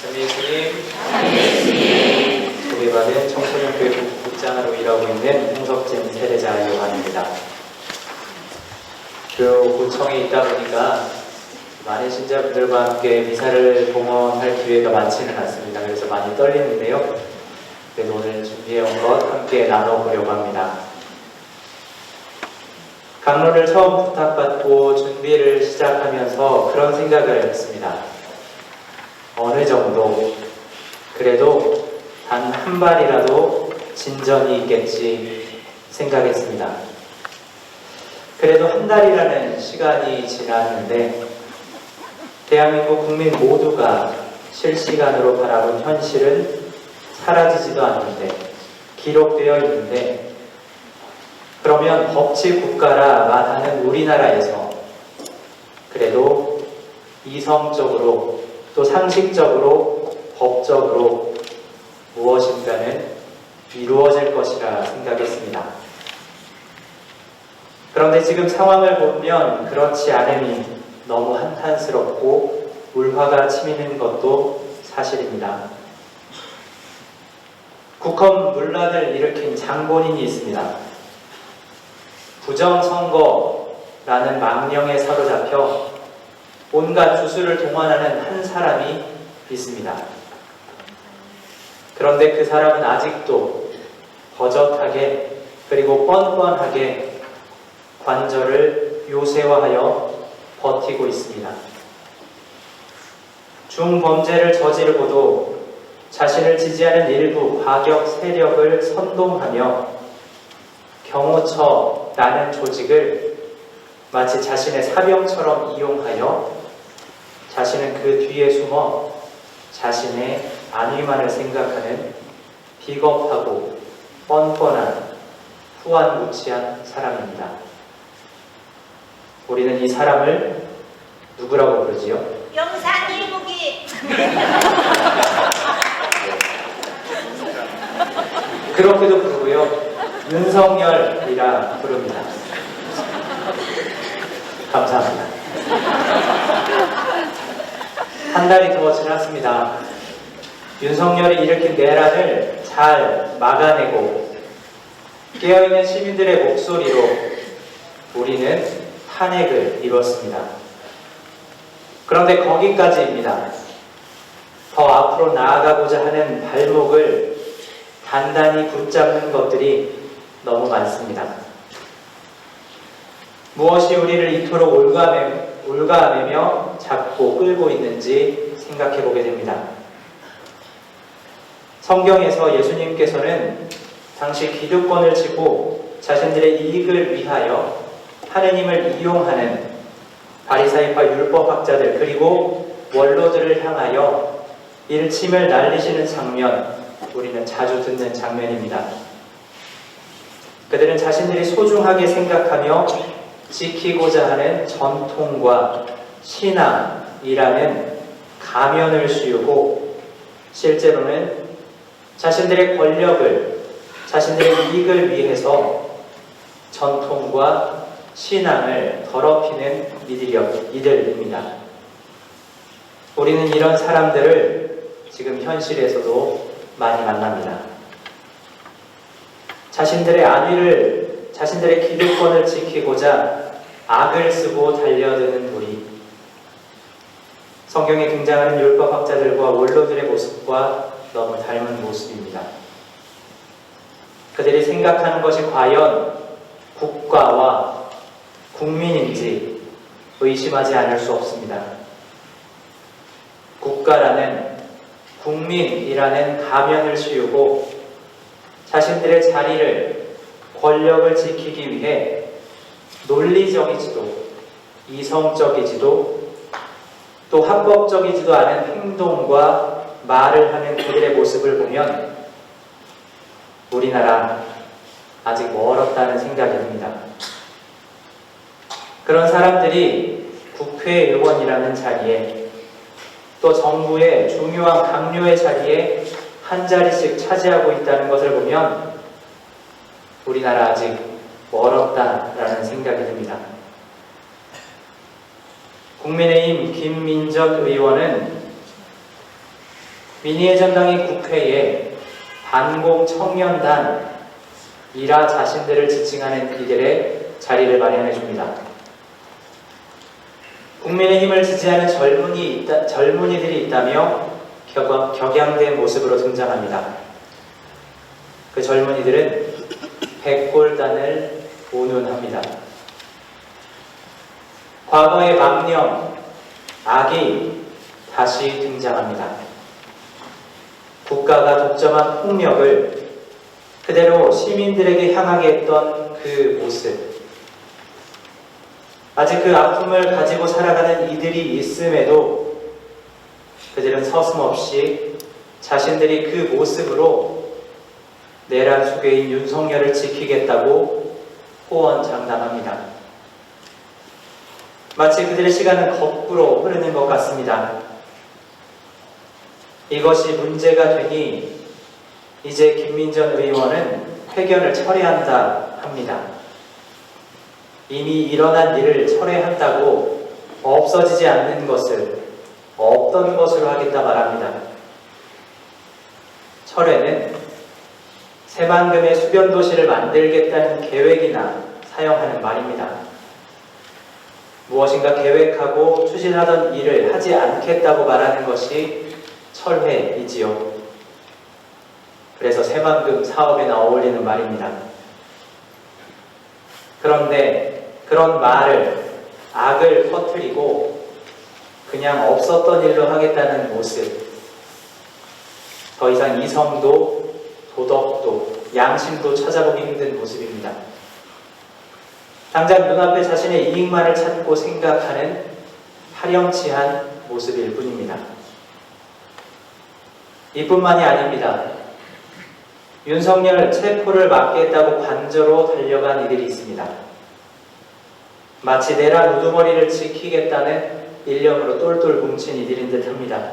전예수님 소개받은 청소년 교육 국장으로 일하고 있는 홍석진 세대자 요한입니다. 교구청에 있다 보니까 많은 신자분들과 함께 미사를 봉헌할 기회가 많지는 않습니다. 그래서 많이 떨리는데요. 그래도 오늘 준비해온 것 함께 나눠보려고 합니다. 강론을 처음 부탁받고 준비를 시작하면서 그런 생각을 했습니다. 어느 정도 그래도 단 한 발이라도 진전이 있겠지 생각했습니다. 그래도 한 달이라는 시간이 지났는데 대한민국 국민 모두가 실시간으로 바라본 현실은 사라지지도 않는데 기록되어 있는데 그러면 법치 국가라 말하는 우리나라에서 그래도 이성적으로 또 상식적으로 법적으로 무엇인가는 이루어질 것이라 생각했습니다. 그런데 지금 상황을 보면 그렇지 않음이 너무 한탄스럽고 울화가 치미는 것도 사실입니다. 국헌 문란을 일으킨 장본인이 있습니다. 부정선거라는 망령에 사로잡혀 온갖 주술을 동원하는 한 사람이 있습니다. 그런데 그 사람은 아직도 버젓하게 그리고 뻔뻔하게 관절을 요새화하여 버티고 있습니다. 중범죄를 저지르고도 자신을 지지하는 일부 과격 세력을 선동하며 경호처라는 조직을 마치 자신의 사병처럼 이용하여 자신은 그 뒤에 숨어 자신의 안위만을 생각하는 비겁하고 뻔뻔한 후안무치한 사람입니다. 우리는 이 사람을 누구라고 부르지요? 영상이무기 그렇게도 부르고요. 윤석열이라 부릅니다. 감사합니다. 한 달이 더 지났습니다. 윤석열이 일으킨 내란을 잘 막아내고 깨어있는 시민들의 목소리로 우리는 탄핵을 이뤘습니다. 그런데 거기까지입니다. 더 앞으로 나아가고자 하는 발목을 단단히 붙잡는 것들이 너무 많습니다. 무엇이 우리를 이토록 올가매, 올가매며 잡고 끌고 있는지 생각해 보게 됩니다. 성경에서 예수님께서는 당시 기득권을 지고 자신들의 이익을 위하여 하느님을 이용하는 바리사이파 율법학자들 그리고 원로들을 향하여 일침을 날리시는 장면 우리는 자주 듣는 장면입니다. 그들은 자신들이 소중하게 생각하며 지키고자 하는 전통과 신앙이라는 가면을 씌우고 실제로는 자신들의 권력을 자신들의 이익을 위해서 전통과 신앙을 더럽히는 이들입니다. 우리는 이런 사람들을 지금 현실에서도 많이 만납니다. 자신들의 안위를, 자신들의 기득권을 지키고자 악을 쓰고 달려드는 우리. 성경에 등장하는 율법학자들과 원로들의 모습과 너무 닮은 모습입니다. 그들이 생각하는 것이 과연 국가와 국민인지 의심하지 않을 수 없습니다. 국가라는 국민이라는 가면을 씌우고 자신들의 자리를 권력을 지키기 위해 논리적이지도 이성적이지도 또 합법적이지도 않은 행동과 말을 하는 그들의 모습을 보면 우리나라 아직 멀었다는 생각이 듭니다. 그런 사람들이 국회의원이라는 자리에 또 정부의 중요한 강요의 자리에 한 자리씩 차지하고 있다는 것을 보면 우리나라 아직 멀었다라는 생각이 듭니다. 국민의힘 김민적 의원은 민희의 전당이 국회에 반공 청년단 이라 자신들을 지칭하는 이들의 자리를 마련해 줍니다. 국민의힘을 지지하는 젊은이 있다, 젊은이들이 있다며 격, 격양된 모습으로 등장합니다. 그 젊은이들은 백골단을 운운합니다. 과거의 망령, 악이 다시 등장합니다. 국가가 독점한 폭력을 그대로 시민들에게 향하게 했던 그 모습. 아직 그 아픔을 가지고 살아가는 이들이 있음에도 그들은 서슴없이 자신들이 그 모습으로 내란 수괴인 윤석열을 지키겠다고 호언장담합니다. 마치 그들의 시간은 거꾸로 흐르는 것 같습니다. 이것이 문제가 되니 이제 김민전 의원은 회견을 철회한다 합니다. 이미 일어난 일을 철회한다고 없어지지 않는 것을 없던 것으로 하겠다 말합니다. 철회는 새만금의 수변 도시를 만들겠다는 계획이나 사용하는 말입니다. 무엇인가 계획하고 추진하던 일을 하지 않겠다고 말하는 것이 철회이지요. 그래서 새만금 사업에나 어울리는 말입니다. 그런데 그런 말을 악을 퍼뜨리고 그냥 없었던 일로 하겠다는 모습. 더 이상 이성도 도덕도 양심도 찾아보기 힘든 모습입니다. 당장 눈앞에 자신의 이익만을 찾고 생각하는 파렴치한 모습일 뿐입니다. 이뿐만이 아닙니다. 윤석열 체포를 막겠다고 관저로 달려간 이들이 있습니다. 마치 내란 우두머리를 지키겠다는 일념으로 똘똘 뭉친 이들인 듯 합니다.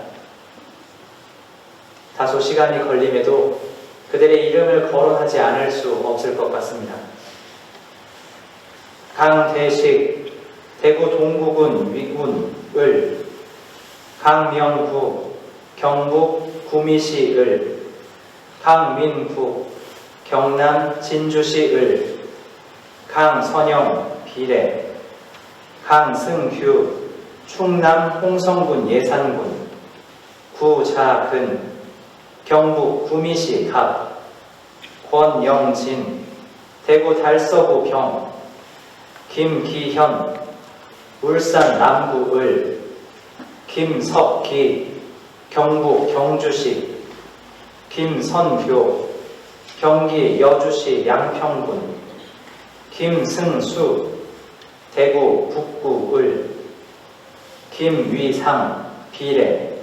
다소 시간이 걸림에도 그들의 이름을 거론하지 않을 수 없을 것 같습니다. 강대식 대구 동구군 위군을 강명구 경북 구미시을 강민구 경남 진주시을 강선영 비례 강승규 충남 홍성군 예산군 구자근 경북 구미시 갑 권영진 대구 달서구 병 김기현 울산 남구 을 김석기 경북 경주시 김선교 경기 여주시 양평군 김승수 대구 북구 을 김위상 비례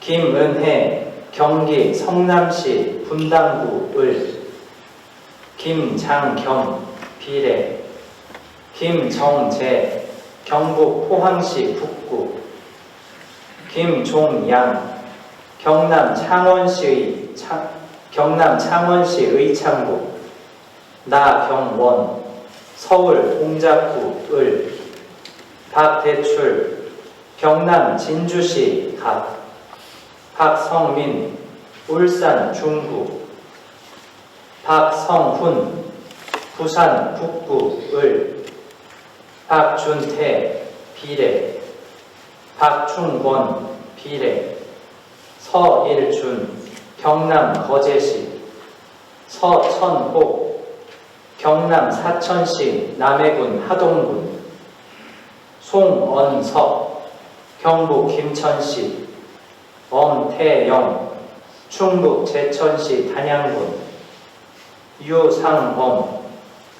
김은혜 경기 성남시 분당구 을 김장겸 비례 김정재 경북 포항시 북구 김종양 경남 창원시의 창, 경남 창원시 의창구 나경원 서울 동작구 을 박대출 경남 진주시 갑 박성민 울산 중구. 박성훈 부산 북구 을. 박준태 비례. 박충권 비례. 서일준 경남 거제시. 서천호 경남 사천시 남해군 하동군. 송언석 경북 김천시 엄태영 충북 제천시 단양군 유상범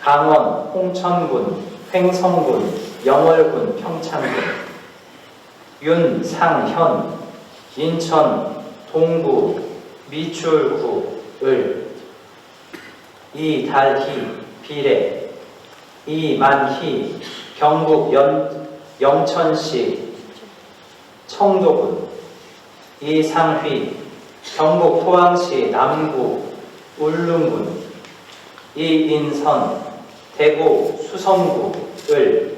강원 홍천군 횡성군 영월군 평창군 윤상현 인천 동구 미출구 을 이달희 비례 이만희 경북 연, 영천시 청도군 이상휘 경북 포항시 남구 울릉군 이인선 대구 수성구 을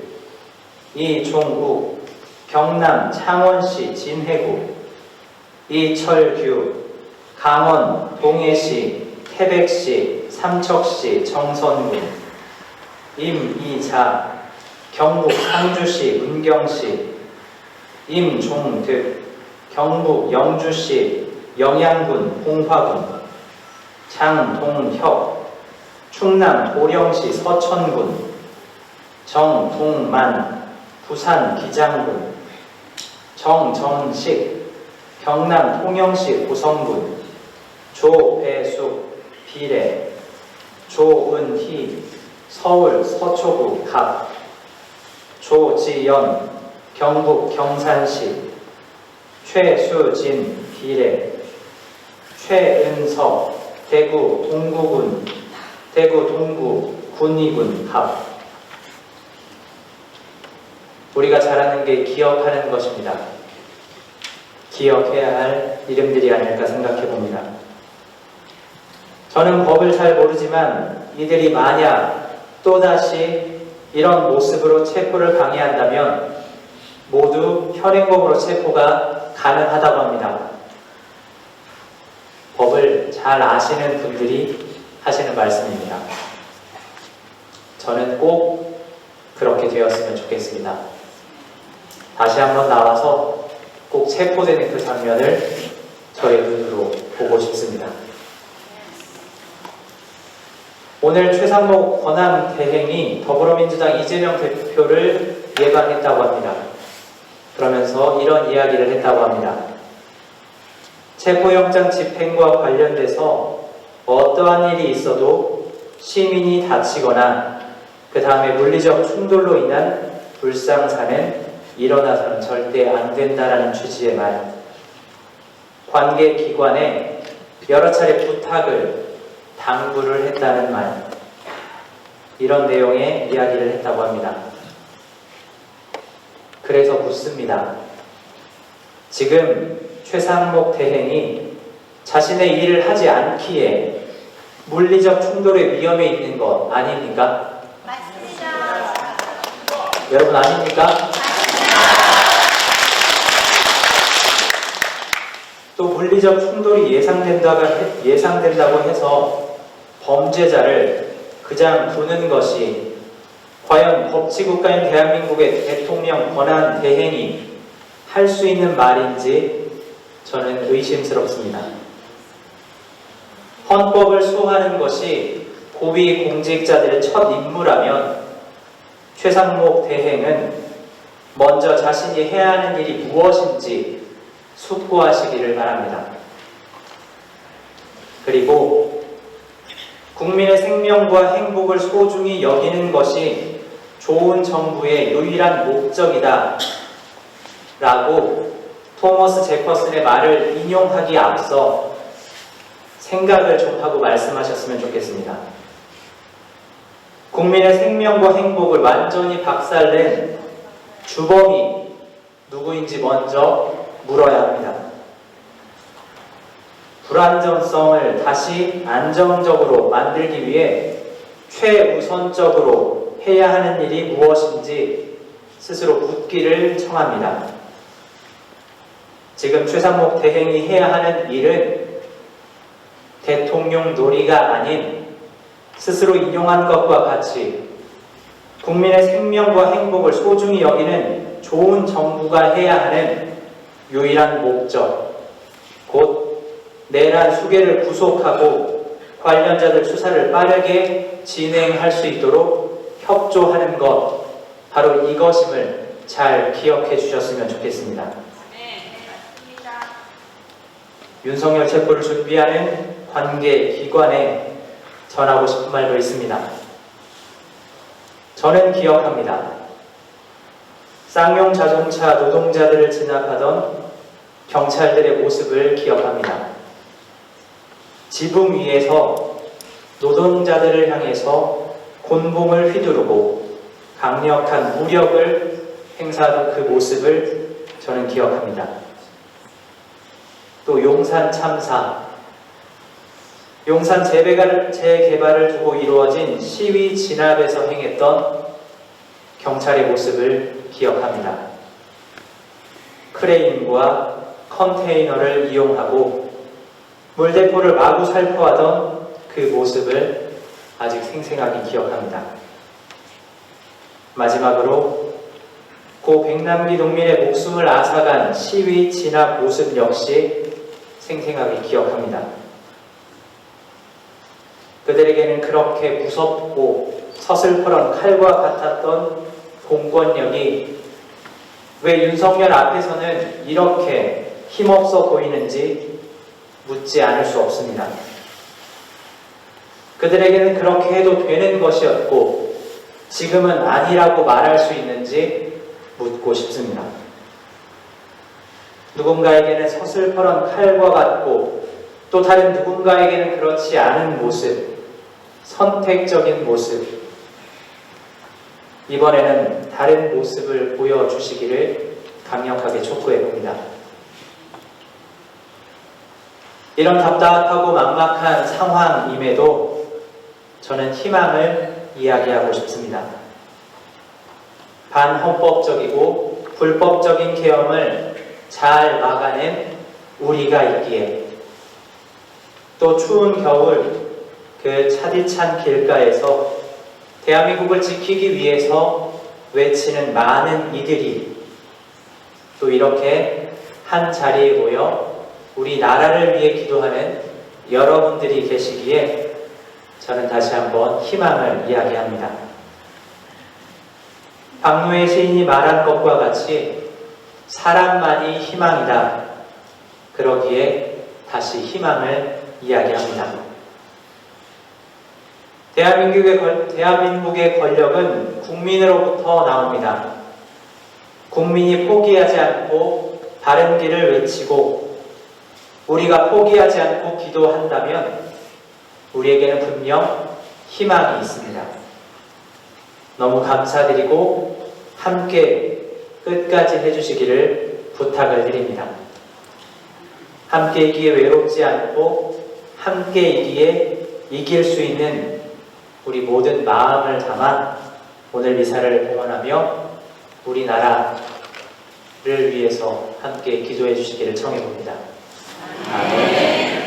이종욱 경남 창원시 진해구 이철규, 강원 동해시, 태백시, 삼척시 정선군, 임이자, 경북 상주시 문경시, 임종득, 경북 영주시 영양군 홍화군, 장 동 혁, 충남 도령시 서천군, 정 동 만, 부산 기장군, 정 정 식, 경남 통영시 고성군, 조배숙, 비례, 조 은 희, 서울 서초구 갑, 조지연, 경북 경산시, 최수진, 비례, 최은석, 대구 동구군, 대구 동구 군의군 합. 우리가 잘하는 게 기억하는 것입니다. 기억해야 할 이름들이 아닐까 생각해 봅니다. 저는 법을 잘 모르지만 이들이 만약 또다시 이런 모습으로 체포를 강요한다면 모두 현행범으로 체포가 가능하다고 합니다. 법을 잘 아시는 분들이 하시는 말씀입니다. 저는 꼭 그렇게 되었으면 좋겠습니다. 다시 한번 나와서 꼭 체포되는 그 장면을 저의 눈으로 보고 싶습니다. 오늘 최상목 권한 대행이 더불어민주당 이재명 대표를 예방했다고 합니다. 그러면서 이런 이야기를 했다고 합니다. 체포영장 집행과 관련돼서 어떠한 일이 있어도 시민이 다치거나 그 다음에 물리적 충돌로 인한 불상사는 일어나서는 절대 안 된다라는 취지의 말. 관계 기관에 여러 차례 부탁을 당부를 했다는 말. 이런 내용의 이야기를 했다고 합니다. 그래서 묻습니다. 지금 최상목 대행이 자신의 일을 하지 않기에 물리적 충돌의 위험에 있는 것 아닙니까? 맞습니다. 여러분 아닙니까? 또 물리적 충돌이 예상된다고, 해- 예상된다고 해서 범죄자를 그냥 두는 것이 과연 법치국가인 대한민국의 대통령 권한 대행이 할 수 있는 말인지 저는 의심스럽습니다. 헌법을 수호하는 것이 고위 공직자들의 첫 임무라면 최상목 대행은 먼저 자신이 해야 하는 일이 무엇인지 숙고하시기를 바랍니다. 그리고 국민의 생명과 행복을 소중히 여기는 것이 좋은 정부의 유일한 목적이다. 라고 토머스 제퍼슨의 말을 인용하기 앞서 생각을 좀 하고 말씀하셨으면 좋겠습니다. 국민의 생명과 행복을 완전히 박살낸 주범이 누구인지 먼저 물어야 합니다. 불안정성을 다시 안정적으로 만들기 위해 최우선적으로 해야 하는 일이 무엇인지 스스로 묻기를 청합니다. 지금 최상목 대행이 해야 하는 일은 대통령 놀이가 아닌 스스로 인용한 것과 같이 국민의 생명과 행복을 소중히 여기는 좋은 정부가 해야 하는 유일한 목적, 곧 내란 수계를 구속하고 관련자들 수사를 빠르게 진행할 수 있도록 협조하는 것, 바로 이것임을 잘 기억해 주셨으면 좋겠습니다. 윤석열 체포를 준비하는 관계 기관에 전하고 싶은 말도 있습니다. 저는 기억합니다. 쌍용 자동차 노동자들을 진압하던 경찰들의 모습을 기억합니다. 지붕 위에서 노동자들을 향해서 곤봉을 휘두르고 강력한 무력을 행사하던 그 모습을 저는 기억합니다. 또 용산 참사, 용산 재개발, 재개발을 두고 이루어진 시위 진압에서 행했던 경찰의 모습을 기억합니다. 크레인과 컨테이너를 이용하고 물대포를 마구 살포하던 그 모습을 아직 생생하게 기억합니다. 마지막으로 고 백남기 농민의 목숨을 앗아간 시위 진압 모습 역시 생생하게 기억합니다. 그들에게는 그렇게 무섭고 서슬퍼런 칼과 같았던 공권력이 왜 윤석열 앞에서는 이렇게 힘없어 보이는지 묻지 않을 수 없습니다. 그들에게는 그렇게 해도 되는 것이었고 지금은 아니라고 말할 수 있는지 묻고 싶습니다. 누군가에게는 서슬퍼런 칼과 같고 또 다른 누군가에게는 그렇지 않은 모습, 선택적인 모습. 이번에는 다른 모습을 보여주시기를 강력하게 촉구해 봅니다. 이런 답답하고 막막한 상황임에도 저는 희망을 이야기하고 싶습니다. 반헌법적이고 불법적인 계엄을 잘 막아낸 우리가 있기에 또 추운 겨울 그 차디찬 길가에서 대한민국을 지키기 위해서 외치는 많은 이들이 또 이렇게 한 자리에 모여 우리 나라를 위해 기도하는 여러분들이 계시기에 저는 다시 한번 희망을 이야기합니다. 박노해 시인이 말한 것과 같이 사람만이 희망이다. 그러기에 다시 희망을 이야기합니다. 대한민국의, 권- 대한민국의 권력은 국민으로부터 나옵니다. 국민이 포기하지 않고 바른 길을 외치고 우리가 포기하지 않고 기도한다면 우리에게는 분명 희망이 있습니다. 너무 감사드리고 함께 끝까지 해주시기를 부탁을 드립니다. 함께이기에 외롭지 않고 함께이기에 이길 수 있는 우리 모든 마음을 담아 오늘 미사를 봉헌하며 우리나라를 위해서 함께 기도해 주시기를 청해 봅니다. 아멘.